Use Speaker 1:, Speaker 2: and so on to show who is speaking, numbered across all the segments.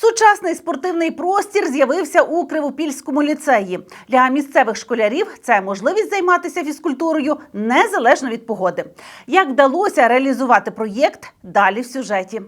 Speaker 1: Сучасний спортивний простір з'явився у Кривопільському ліцеї. Для місцевих школярів це можливість займатися фізкультурою незалежно від погоди. Як вдалося реалізувати проєкт далі в сюжеті.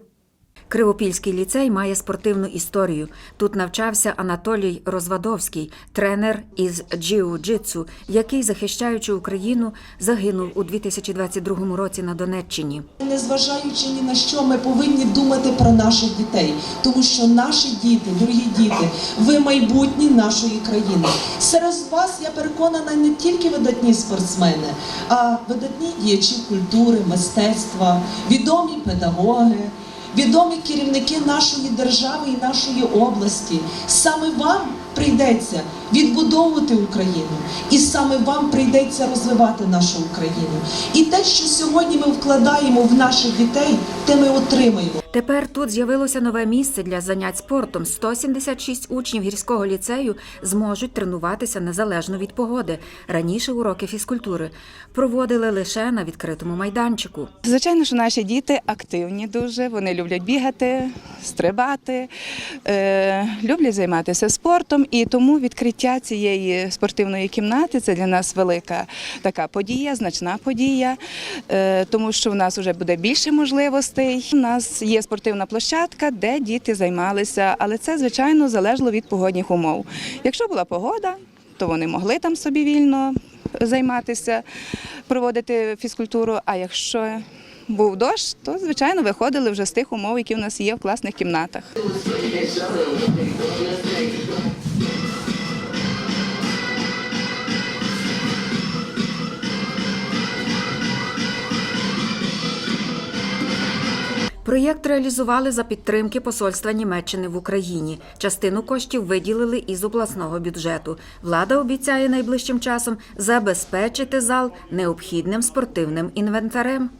Speaker 2: Кривопільський ліцей має спортивну історію. Тут навчався Анатолій Розвадовський, тренер із джиу-джитсу, який, захищаючи Україну, загинув у 2022 році на Донеччині.
Speaker 3: Незважаючи ні на що, ми повинні думати про наших дітей, тому що наші діти, дорогі діти, ви майбутнє нашої країни. Серед вас я переконана не тільки видатні спортсмени, а видатні діячі культури, мистецтва, відомі педагоги. Відомі керівники нашої держави і нашої області. Саме вам прийдеться відбудовувати Україну, і саме вам прийдеться розвивати нашу Україну. І те, що сьогодні ми вкладаємо в наших дітей, те ми отримаємо.
Speaker 2: Тепер тут з'явилося нове місце для занять спортом. 176 учнів гірського ліцею зможуть тренуватися незалежно від погоди. Раніше уроки фізкультури проводили лише на відкритому майданчику.
Speaker 4: Звичайно, що наші діти активні дуже. Вони люблять бігати, стрибати, е, люблять займатися спортом. І тому відкриття цієї спортивної кімнати це для нас велика така подія, значна подія, е, тому що в нас вже буде більше можливостей. У нас є спортивна площадка, де діти займалися, але це звичайно залежало від погодних умов. Якщо була погода, то вони могли там собі вільно займатися, проводити фізкультуру. А якщо був дощ, то звичайно виходили вже з тих умов, які в нас є в класних кімнатах.
Speaker 2: Проєкт реалізували за підтримки посольства Німеччини в Україні. Частину коштів виділили із обласного бюджету. Влада обіцяє найближчим часом забезпечити зал необхідним спортивним інвентарем.